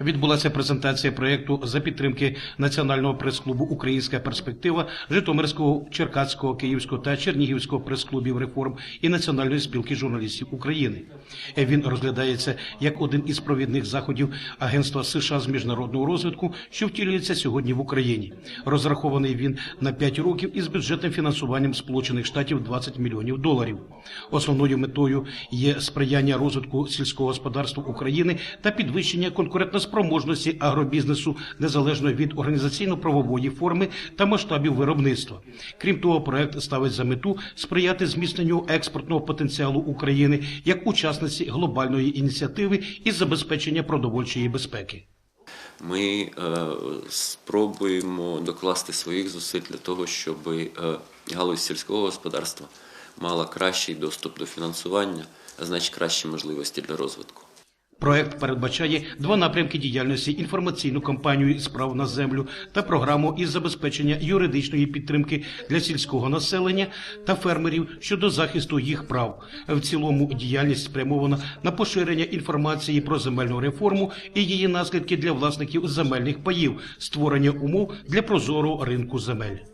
Відбулася презентація проєкту за підтримки Національного прес-клубу Українська перспектива Житомирського, Черкаського, Київського та Чернігівського прес-клубів реформ і Національної спілки журналістів України. Він розглядається як один із провідних заходів Агентства США з міжнародного розвитку, що втілюється сьогодні в Україні. Розрахований він на 5 років із бюджетним фінансуванням Сполучених Штатів 20 мільйонів доларів. Основною метою є сприяння розвитку сільського господарства України та підвищення конкурентоспроможності агробізнесу незалежно від організаційно-правової форми та масштабів виробництва. Крім того, проект ставить за мету сприяти зміцненню експортного потенціалу України як учасниці глобальної ініціативи із забезпечення продовольчої безпеки. Ми е, спробуємо докласти своїх зусиль для того, щоб е, галузь сільського господарства мала кращий доступ до фінансування, а значить кращі можливості для розвитку. Проект передбачає два напрямки діяльності: інформаційну кампанію справ на землю та програму із забезпечення юридичної підтримки для сільського населення та фермерів щодо захисту їх прав. В цілому діяльність спрямована на поширення інформації про земельну реформу і її наслідки для власників земельних паїв, створення умов для прозорого ринку земель.